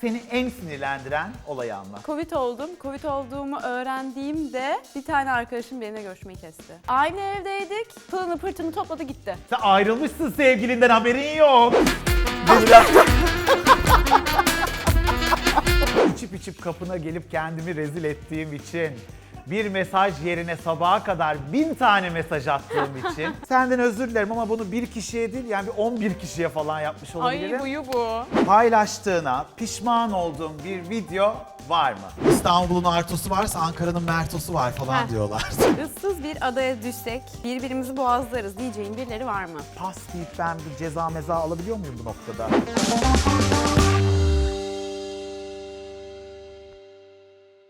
seni en sinirlendiren olayı anlat. Covid oldum. Covid olduğumu öğrendiğimde bir tane arkadaşım benimle görüşmeyi kesti. Aynı evdeydik. Pılını pırtını topladı gitti. Sen ayrılmışsın sevgilinden haberin yok. Biraz... içip içip kapına gelip kendimi rezil ettiğim için bir mesaj yerine sabaha kadar bin tane mesaj attığım için senden özür dilerim ama bunu bir kişiye değil yani bir 11 kişiye falan yapmış olabilirim. Ay buyu bu. Paylaştığına pişman olduğum bir video var mı? İstanbul'un Artosu varsa Ankara'nın Mertosu var falan Heh. diyorlar. Issız bir adaya düşsek birbirimizi boğazlarız diyeceğin birileri var mı? Pas deyip ben bir ceza meza alabiliyor muyum bu noktada?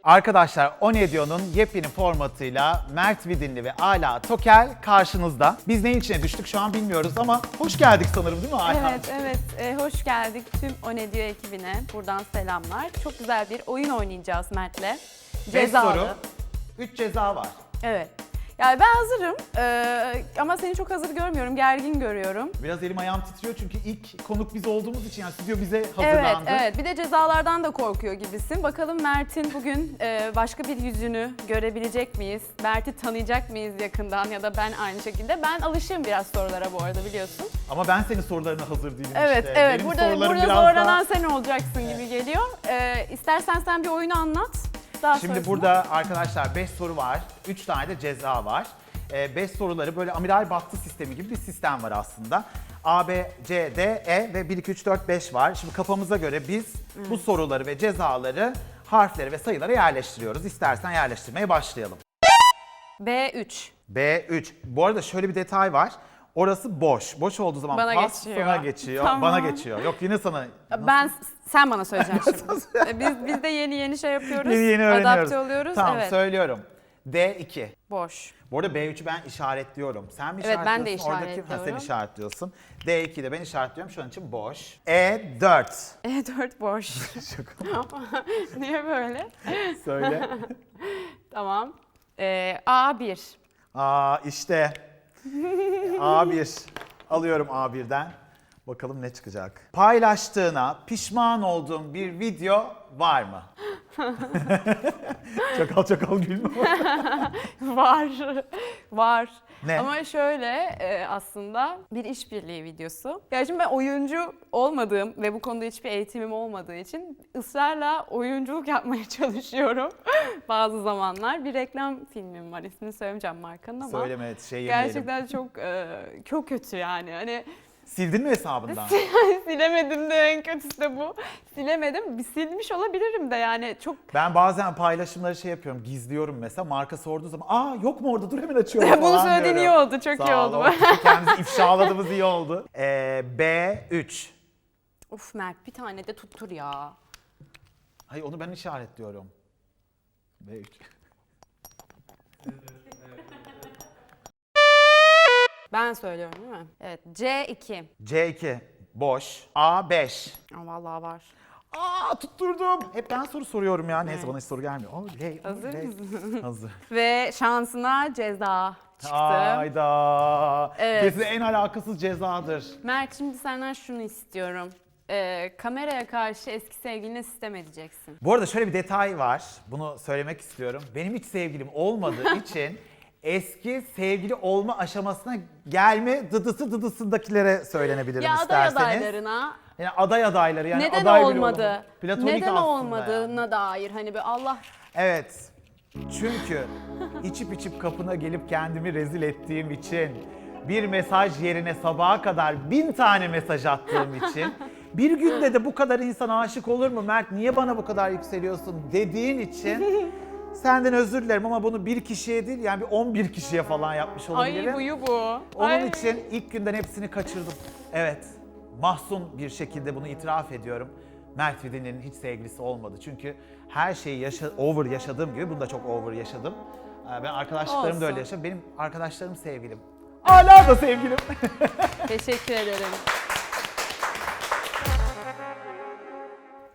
Arkadaşlar O Ne Diyor'un yepyeni formatıyla Mert Vidinli ve Ala Tokel karşınızda. Biz neyin içine düştük şu an bilmiyoruz ama hoş geldik sanırım değil mi Ala? Evet, evet. Ee, hoş geldik tüm O Ne Diyor ekibine. Buradan selamlar. Çok güzel bir oyun oynayacağız Mert'le. Beş Cezalı. soru, 3 ceza var. Evet. Yani ben hazırım Ee, ama seni çok hazır görmüyorum, gergin görüyorum. Biraz elim ayağım titriyor çünkü ilk konuk biz olduğumuz için yani stüdyo bize Evet, hazırlandı. evet. Bir de cezalardan da korkuyor gibisin. Bakalım Mert'in bugün e, başka bir yüzünü görebilecek miyiz? Mert'i tanıyacak mıyız yakından ya da ben aynı şekilde. Ben alışığım biraz sorulara bu arada biliyorsun. Ama ben senin sorularına hazır değilim Evet, işte. evet. Benim burada sorularım burada biraz zorlanan daha- sen olacaksın gibi geliyor. Ee, istersen sen bir oyunu anlat. Daha Şimdi sonrasında- burada arkadaşlar 5 soru var. 3 tane de ceza var. 5 soruları böyle amiral battı sistemi gibi bir sistem var aslında. A, B, C, D, E ve 1, 2, 3, 4, 5 var. Şimdi kafamıza göre biz bu soruları ve cezaları harflere ve sayılara yerleştiriyoruz. İstersen yerleştirmeye başlayalım. B3. B3. Bu arada şöyle bir detay var. Orası boş. Boş olduğu zaman Bana pas geçiyor. sana geçiyor. Tamam. Bana geçiyor. Yok yine sana. Ben sen bana söyleyeceksin şimdi. Ee, biz biz de yeni yeni şey yapıyoruz. Yeni yeni öğreniyoruz. Adapte oluyoruz. Tamam evet. söylüyorum. D2. Boş. Bu arada B3'ü ben işaretliyorum. Sen mi Evet, ben de işaretliyorsun? Oradaki- Ha, sen işaretliyorum. işaretliyorsun. D2'yi de ben işaretliyorum. Şu an için boş. E4. E4 boş. Şaka. Niye böyle? Söyle. Tamam. Ee, A1. Aa işte. A1. Alıyorum A1'den. Bakalım ne çıkacak. Paylaştığına pişman olduğum bir video var mı? çakal çakal gülme. Var. Var. Ne? Ama şöyle e, aslında bir işbirliği videosu. Ya şimdi ben oyuncu olmadığım ve bu konuda hiçbir eğitimim olmadığı için ısrarla oyunculuk yapmaya çalışıyorum bazı zamanlar. Bir reklam filmim var. İsmini söylemeyeceğim markanın ama. Söyleme şey yemeyelim. Gerçekten çok e, çok kötü yani. Hani Sildin mi hesabından? silemedim de en kötüsü de bu. Silemedim. Bir silmiş olabilirim de yani çok Ben bazen paylaşımları şey yapıyorum, gizliyorum mesela. Marka sorduğu zaman, aa yok mu orada dur hemen açıyorum Bunu falan söylediğin iyi diyorum. oldu, çok Sağ iyi ol, oldu. o Kendimizi ifşaladığımız iyi oldu. Ee, B3. Of Mert bir tane de tuttur ya. Hayır onu ben işaretliyorum. B3. Ben söylüyorum değil mi? Evet C2. C2. Boş. A5. Aa, vallahi var. Aa tutturdum. Hep ben soru soruyorum ya. Neyse bana hiç soru gelmiyor. Oley, Hazır oley. mısın? Hazır. Ve şansına ceza çıktı. Ayda. Evet. Kesin en alakasız cezadır. Mert şimdi senden şunu istiyorum. Ee, kameraya karşı eski sevgiline sistem edeceksin. Bu arada şöyle bir detay var. Bunu söylemek istiyorum. Benim hiç sevgilim olmadığı için eski sevgili olma aşamasına gelme dıdısı dıdısındakilere söylenebilirim Ya aday isterseniz. adaylarına Yani aday adayları yani neden aday bile olmadı? olamadı. Platonik Neden aslında olmadığına dair hani bir Allah Evet. Çünkü içip içip kapına gelip kendimi rezil ettiğim için, bir mesaj yerine sabaha kadar bin tane mesaj attığım için, bir günde de bu kadar insan aşık olur mu Mert niye bana bu kadar yükseliyorsun dediğin için senden özür dilerim ama bunu bir kişiye değil yani bir 11 kişiye falan yapmış olabilirim. ay buyu bu. Onun Ay. için ilk günden hepsini kaçırdım. Evet, mahzun bir şekilde bunu itiraf ediyorum. Mert Vidin'in hiç sevgilisi olmadı. Çünkü her şeyi yaşa over yaşadığım gibi bunu da çok over yaşadım. Ee, Ben arkadaşlıklarım da Olsun. öyle yaşadım. Benim arkadaşlarım sevgilim. Hala da sevgilim. Teşekkür ederim.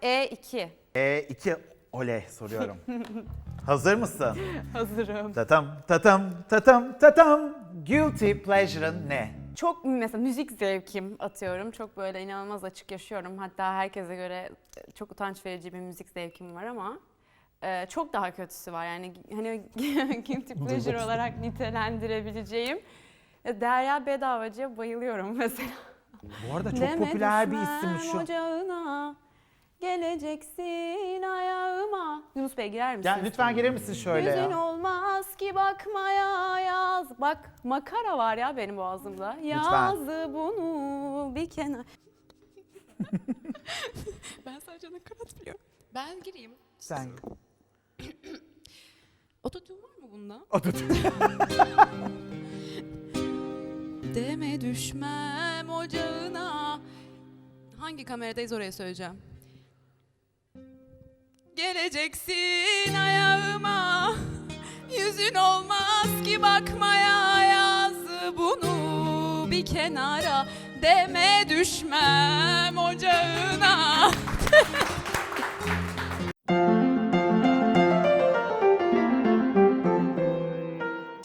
E2. E iki oley soruyorum. Hazır mısın? Hazırım. Tatam tatam tatam tatam. Guilty pleasure'ın ne? Çok mesela müzik zevkim atıyorum. Çok böyle inanılmaz açık yaşıyorum. Hatta herkese göre çok utanç verici bir müzik zevkim var ama e, çok daha kötüsü var. Yani hani guilty pleasure olarak nitelendirebileceğim. E, Derya Bedavacı'ya bayılıyorum mesela. Bu arada çok Deme popüler bir isim şu. ocağına, geleceksin ayağıma. Yunus Bey girer misiniz? Gel, lütfen gelir misin şöyle Yüzün ya? olmaz ki bakmaya yaz. Bak makara var ya benim boğazımda. Yaz bunu bir kenar. ben sadece nakarat biliyorum. Ben gireyim. Sen Ototune var mı bunda? Ototune. Deme düşmem ocağına. Hangi kameradayız oraya söyleyeceğim. Geleceksin ayağıma. Yüzün olmaz ki bakmaya yaz bunu bir kenara. Deme düşmem ocağına.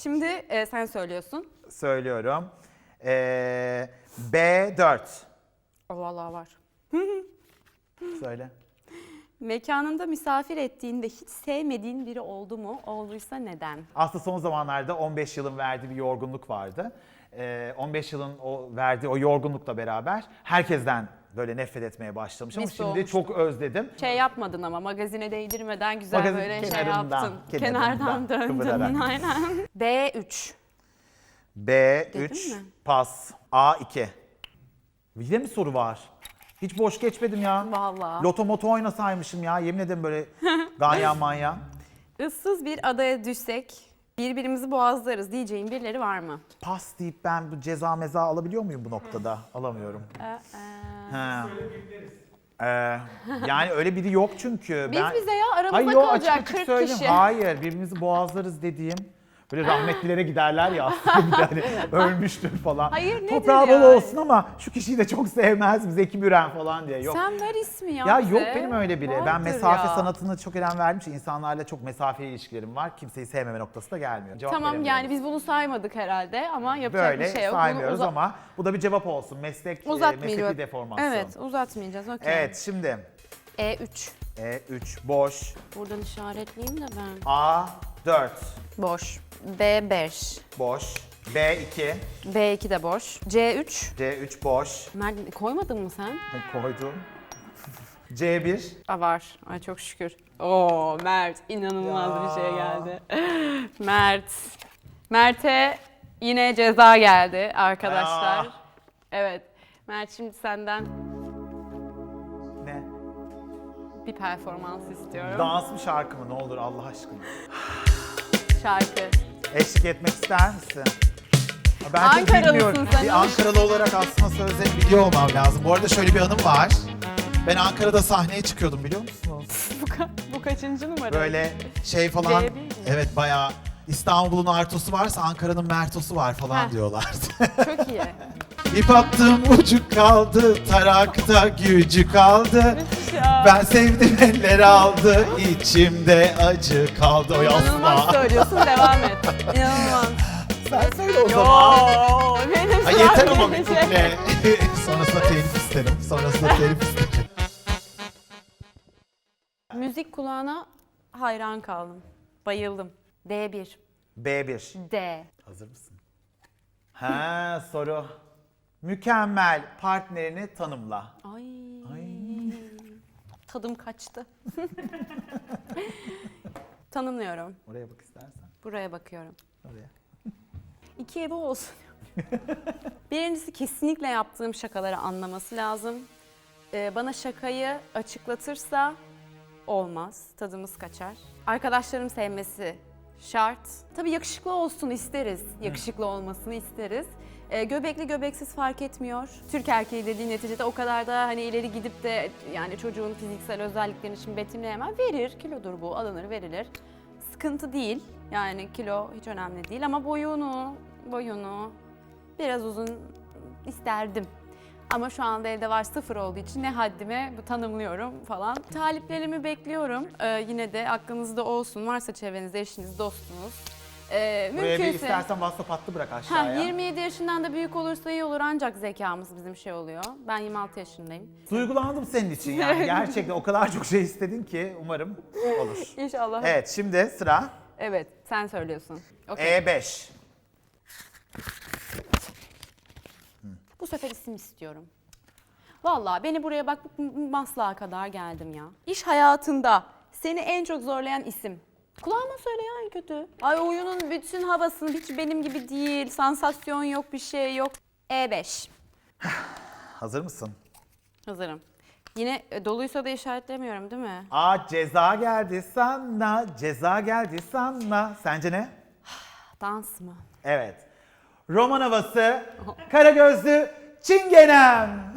Şimdi e, sen söylüyorsun. Söylüyorum. Ee, B4. O vallahi var. Söyle. Mekanında misafir ettiğinde hiç sevmediğin biri oldu mu? Olduysa neden? Aslında son zamanlarda 15 yılın verdiği bir yorgunluk vardı. Ee, 15 yılın o verdiği o yorgunlukla beraber herkesten böyle nefret etmeye başlamış ama Biz de şimdi çok özledim. Şey yapmadın ama magazine değdirmeden güzel Magazin böyle şey kenarından, yaptın. kenarından Kenardan döndün. kıvırarak. Aynen. B3. B3 Dedin mi? pas. A2. Bir de mi soru var? Hiç boş geçmedim ya. Vallahi. Loto moto oynasaymışım ya. Yemin ederim böyle ganyan manyan. Issız bir adaya düşsek birbirimizi boğazlarız diyeceğin birileri var mı? Pas deyip ben bu ceza meza alabiliyor muyum bu noktada? Alamıyorum. Ee, Ha. Ee, yani öyle biri yok çünkü. Biz bize ya aramızda Hayır yo, kalacak açık açık 40 söyleyeyim. kişi. Hayır birbirimizi boğazlarız dediğim. Böyle rahmetlilere giderler ya aslında hani ölmüştür falan. Hayır, nedir Toprağı bol yani? olsun ama şu kişiyi de çok sevmez Zeki Müren falan diye. Yok. Sen ver ismi ya Ya bize. yok benim öyle biri. ben Vardır mesafe ya. sanatına çok önem için insanlarla çok mesafeli ilişkilerim var. Kimseyi sevmeme noktası da gelmiyor. Cevap Tamam yani biz bunu saymadık herhalde ama yapacak Böyle bir şey yok. Bunu saymıyoruz ama bu da bir cevap olsun. Meslek, e, mesleki deformasyon. Evet uzatmayacağız. okey. Evet şimdi E3. E3 boş, Buradan işaretleyeyim de ben. A4 Boş. B5. boş, B2, B2 de boş. C3. C3 boş. Mert koymadın mı sen? Koydum. C1, Aa, var. Ay çok şükür. Oo Mert inanılmaz bir şey Ya. geldi. Mert. Mert'e yine ceza geldi arkadaşlar. Ya. Evet. Mert şimdi senden ne? bir performans istiyorum. Dans mı şarkı mı ne olur Allah aşkına. Şarkı. Eşlik etmek ister misin? Ben çok Ankaralısın bilmiyorum. sen, Bir? Ankaralı olarak aslında sözleri biliyor olmam lazım. Bu arada şöyle bir anım var. Ben Ankara'da sahneye çıkıyordum biliyor musunuz? Bu, ka- bu kaçıncı numara? Böyle şey falan. C1 mi? Evet bayağı İstanbul'un Artosu varsa Ankara'nın Mertosu var falan Heh. diyorlardı. Çok iyi. İp attım ucu kaldı, tarakta gücü kaldı. Ben sevdim eller aldı, içimde acı kaldı. O İnanılmaz asla. söylüyorsun devam et. İnanılmaz. Sen söyle o zaman. Yo, benim Ay yeter ama bir gelecek. kuple. Sonrasında telif isterim. Sonrasında telif isterim. Müzik kulağına hayran kaldım. Bayıldım. D1. B1. D. Hazır mısın? Ha soru. Mükemmel partnerini tanımla. Ay. Ay. Tadım kaçtı. Tanımlıyorum. Oraya bak istersen. Buraya bakıyorum. Oraya. İki evi olsun. Birincisi kesinlikle yaptığım şakaları anlaması lazım. Ee, bana şakayı açıklatırsa olmaz. Tadımız kaçar. Arkadaşlarım sevmesi şart. Tabii yakışıklı olsun isteriz. Yakışıklı olmasını isteriz. Ee, göbekli göbeksiz fark etmiyor. Türk erkeği dediği neticede o kadar da hani ileri gidip de yani çocuğun fiziksel özelliklerini için betimleyemem. Verir, kilodur bu, alınır, verilir. Sıkıntı değil. Yani kilo hiç önemli değil ama boyunu, boyunu biraz uzun isterdim. Ama şu anda elde var sıfır olduğu için ne haddime bu tanımlıyorum falan. Taliplerimi bekliyorum. Ee, yine de aklınızda olsun. Varsa çevrenizde eşiniz, dostunuz. Ee, Buraya bir mümkünse istersen WhatsApp hattı bırak ha, aşağıya. 27 yaşından da büyük olursa iyi olur ancak zekamız bizim şey oluyor. Ben 26 yaşındayım. Duygulandım senin için yani. Gerçekten o kadar çok şey istedin ki umarım olur. İnşallah. Evet şimdi sıra Evet, sen söylüyorsun. Okey. E5. Bu sefer isim istiyorum. Vallahi beni buraya bak maslağa kadar geldim ya. İş hayatında seni en çok zorlayan isim. Kulağıma söyle ya en kötü. Ay oyunun bütün havasını hiç benim gibi değil. Sansasyon yok, bir şey yok. E5. Hazır mısın? Hazırım. Yine e, doluysa da işaretlemiyorum değil mi? Aa ceza geldi sana, ceza geldi sana. Sence ne? Dans mı? Evet. Roman havası, kara gözlü çingenem.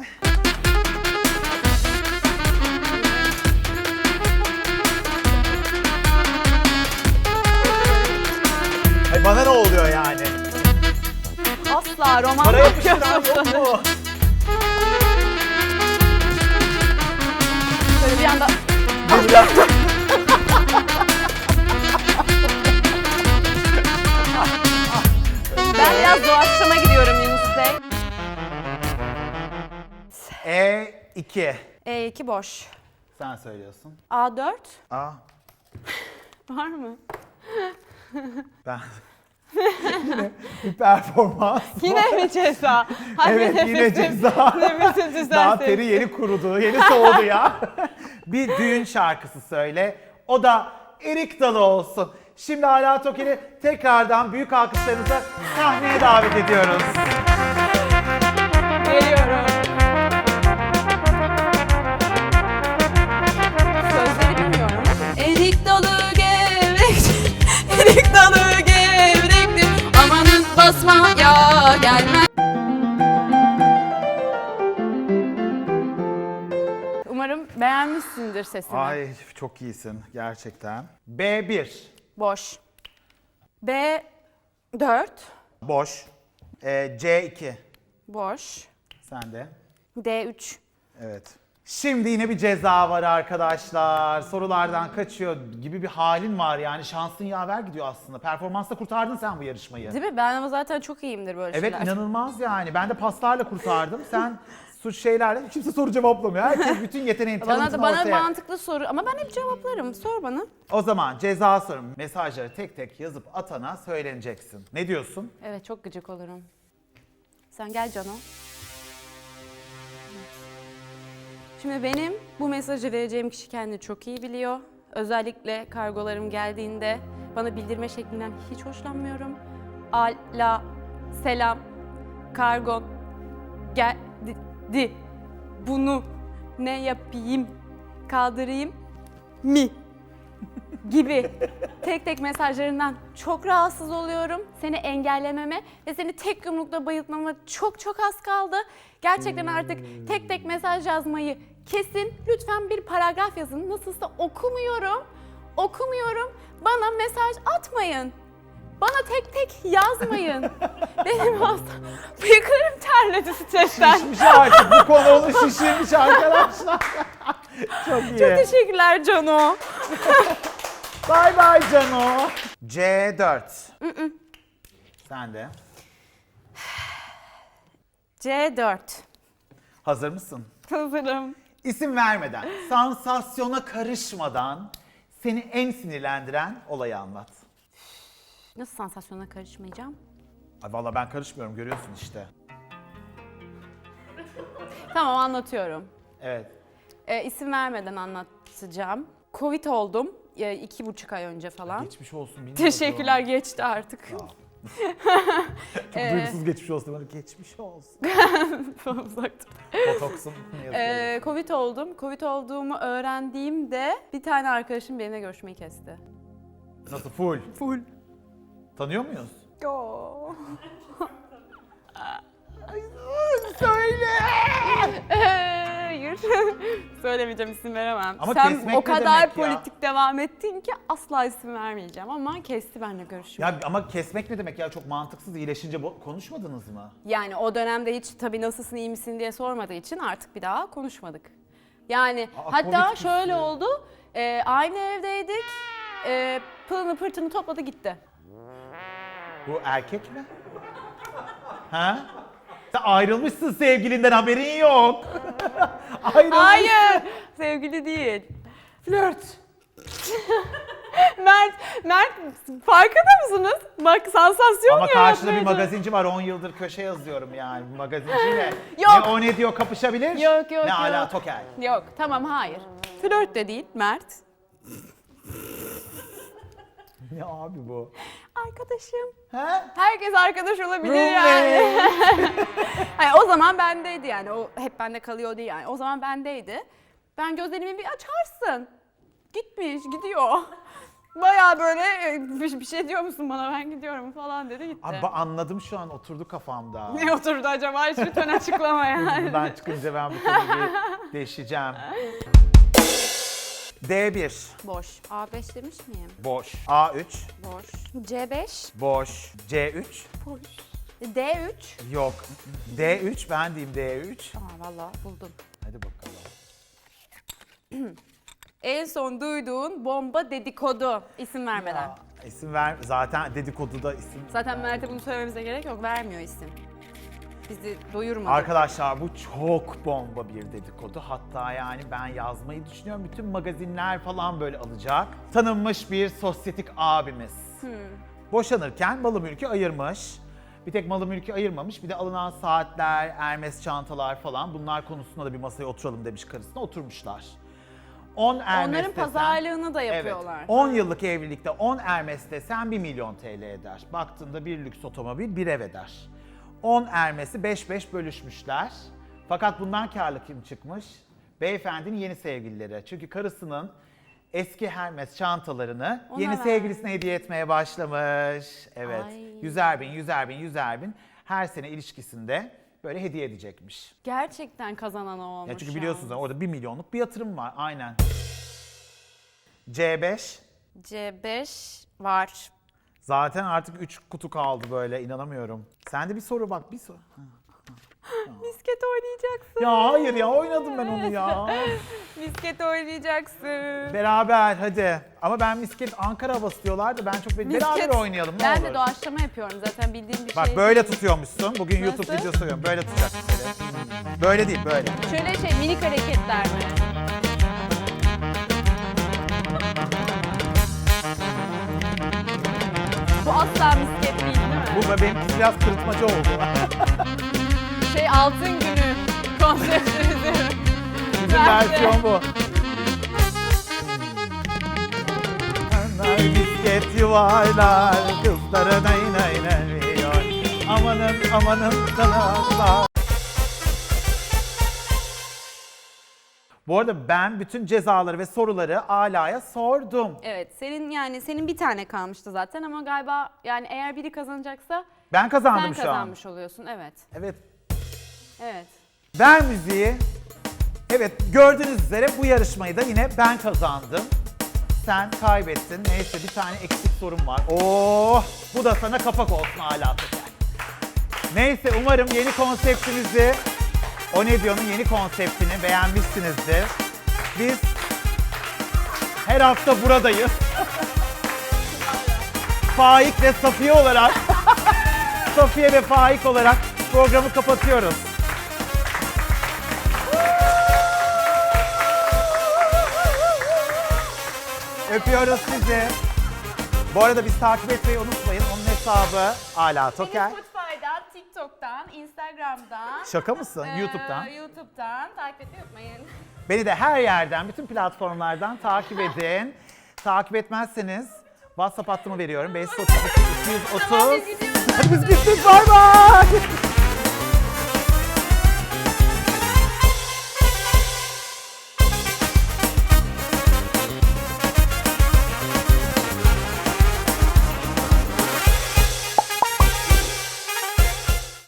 Ay bana ne oluyor yani? Asla roman Para yapıştıran yok mu? Böyle bir anda. Biraz doğaçlama gidiyorum Yunus Bey. E2. E2 E boş. Sen söylüyorsun. A4 Aa var mı? ben yine bir performans. Yine mi ceza? Hadi Evet yine nefesim- ceza. Nefesim düzelsin. Daha teri yeni kurudu, yeni soğudu ya. bir düğün şarkısı söyle. O da erik dalı olsun. Şimdi Ala Toker'i tekrardan büyük alkışlarınıza sahneye davet ediyoruz. Beğenmişsindir sesimi. Ay çok iyisin gerçekten. B1. Boş. B4. Boş. Ee, C2. Boş. Sen de. D3. Evet. Şimdi yine bir ceza var arkadaşlar. Sorulardan kaçıyor gibi bir halin var yani. Şansın yaver gidiyor aslında. Performansla kurtardın sen bu yarışmayı. Değil mi? Ben ama zaten çok iyiyimdir böyle Evet şeyler. inanılmaz yani. Ben de paslarla kurtardım. Sen suç şeylerle kimse soru cevaplamıyor. Herkes bütün yeteneğini Bana da bana ortaya. mantıklı soru ama ben hep cevaplarım. Sor bana. O zaman ceza sorum. Mesajları tek tek yazıp atana söyleneceksin. Ne diyorsun? Evet çok gıcık olurum. Sen gel Cano. Şimdi benim bu mesajı vereceğim kişi kendini çok iyi biliyor. Özellikle kargolarım geldiğinde bana bildirme şeklinden hiç hoşlanmıyorum. Ala, selam, kargon, geldi. Bunu ne yapayım, kaldırayım mi? gibi tek tek mesajlarından çok rahatsız oluyorum. Seni engellememe ve seni tek yumrukta bayıltmama çok çok az kaldı. Gerçekten artık tek tek mesaj yazmayı kesin. Lütfen bir paragraf yazın. Nasılsa okumuyorum. Okumuyorum. Bana mesaj atmayın. Tek tek yazmayın. Benim hasta bıyıklarım terledi stresten. Şişmiş artık bu konu onu şişirmiş arkadaşlar. Çok iyi. Çok teşekkürler Cano. Bay bay Cano. C4. Sen de. C4. Hazır mısın? Hazırım. İsim vermeden, sansasyona karışmadan seni en sinirlendiren olayı anlat. Nasıl sansasyona karışmayacağım? Ay vallahi ben karışmıyorum görüyorsun işte. Tamam anlatıyorum. Evet. E, isim vermeden anlatacağım. Covid oldum e, iki buçuk ay önce falan. Geçmiş olsun bilmiyordum. Teşekkürler geçti artık. Çok duygusuz geçmiş olsun bana. Geçmiş olsun. Uzaktım. Botoksum. yazıyor. E, Covid oldum. Covid olduğumu öğrendiğimde bir tane arkadaşım benimle görüşmeyi kesti. Nasıl full? Full. Tanıyor muyuz? Yo. Söyle. Hayır. Söylemeyeceğim isim veremem. Ama Sen kesmek o ne kadar demek ya? politik devam ettin ki asla isim vermeyeceğim ama kesti benimle görüşmeyi. Ya ama kesmek ne demek ya? Çok mantıksız. İyileşince bo- konuşmadınız mı? Yani o dönemde hiç tabii nasılsın iyi misin diye sormadığı için artık bir daha konuşmadık. Yani Aa, hatta Covid şöyle oldu. e, aynı evdeydik. E, pılını pırtını topladı gitti. Bu erkek mi? Ha? Sen ayrılmışsın sevgilinden haberin yok. Ayrılmışsın. Hayır. Sevgili değil. Flört. Mert, Mert farkında mısınız? Bak sansasyon Ama karşıda bir yaratmaya magazinci var 10 yıldır köşe yazıyorum yani. Bu Magazinciyle Yok. ne o ne diyor kapışabilir? Yok, yok, Ne yok. ala tokel. Yok tamam hayır. Flört de değil Mert. Ne abi bu? Arkadaşım. Ha? Herkes arkadaş olabilir Roommate. yani. Hayır, o zaman bendeydi yani. O hep bende kalıyor değil yani. O zaman bendeydi. Ben gözlerimi bir açarsın. Gitmiş, gidiyor. Bayağı böyle "E, bir, bir şey diyor musun bana ben gidiyorum falan dedi gitti. Abi anladım şu an oturdu kafamda. Ne oturdu acaba? Hiç lütfen açıklama yani. Bundan çıkınca ben bu konuyu bir değişeceğim. D1 Boş. A5 demiş miyim? boş. A3 Boş. C5. boş. C3 Boş. D3. yok. D3 ben diyeyim D3. Aa valla buldum. Hadi bakalım. En son duyduğun bomba dedikodu. İsim vermeden. Ya, isim ver zaten dedikoduda isim. Zaten Mert'e bunu söylememize gerek yok. Vermiyor isim. Bizi doyurmadı. Arkadaşlar bu çok bomba bir dedikodu. Hatta yani ben yazmayı düşünüyorum. Bütün magazinler falan böyle alacak. Tanınmış bir sosyetik abimiz. Boşanırken malı mülkü ayırmış. Bir tek malı mülkü ayırmamış. Bir de alınan saatler, Hermes çantalar falan bunlar konusunda da bir masaya oturalım demiş karısına. Oturmuşlar. 10 Hermes Onların desen- pazarlığını da Evet. yapıyorlar. 10 yıllık evlilikte 10 Hermes desen 1 milyon TL eder. Baktığında bir lüks otomobil bir ev eder. 10 Hermes'i 5-5 bölüşmüşler. Fakat bundan karlı kim çıkmış? Beyefendinin yeni sevgilileri. Çünkü karısının eski Hermes çantalarını Ona yeni ver. sevgilisine hediye etmeye başlamış. Evet. Ay. Yüzer bin, yüzer bin, yüzer bin. Her sene ilişkisinde böyle hediye edecekmiş. Gerçekten kazanan o olmuş. Ya çünkü biliyorsunuz orada 1 milyonluk bir yatırım var. Aynen. C5 C5 var. Zaten artık 3 kutu kaldı böyle inanamıyorum. Sende bir soru bak bir soru. Misket oynayacaksın. Ya hayır ya oynadım ben onu ya. Misket oynayacaksın. Beraber hadi. Ama ben misket Ankara havası diyorlar da ben çok beraber Misket- oynayalım ne ben olur. de doğaçlama yapıyorum zaten bildiğim bir Bak şey. böyle tutuyormuşsun. Bugün Nasıl? YouTube videosu koyuyorum. Böyle tutacaksın böyle. Böyle değil böyle. Şöyle şey minik hareketler mi? Bu asla misket değil değil mi? Bu da benimki biraz kırıtmacı oldu. Şey altın günü konseptimizi. Bizim Ben de. versiyon bu. Misket yuvarlar, kızlara nay nay nay. Amanın amanın kanatlar. Bu arada ben bütün cezaları ve soruları Ala'ya sordum. Evet senin yani senin bir tane kalmıştı zaten ama galiba yani eğer biri kazanacaksa Ben kazandım sen şu an. kazanmış oluyorsun. Evet. Evet. Evet. Ver müziği. Evet gördüğünüz üzere bu yarışmayı da yine ben kazandım. Sen kaybettin. Neyse bir tane eksik sorum var. Oh bu da sana kapak olsun Toker. Neyse umarım yeni konseptimizi, O Ne Diyor'un yeni konseptini beğenmişsinizdir. Biz her hafta buradayız. Faik ve Safiye olarak, Safiye ve Faik olarak programı kapatıyoruz. Öpüyoruz sizi. Bu arada biz takip etmeyi unutmayın. Onun hesabı Ala Toker. TikTok'tan, Instagram'dan, Şaka mısın? YouTube'dan. YouTube'dan takip etmeyi unutmayın. Beni de her yerden, bütün platformlardan takip edin. takip etmezseniz WhatsApp hattımı veriyorum. 532 230. Tamam biz gidiyoruz. Hadi biz gittik. Bay bay.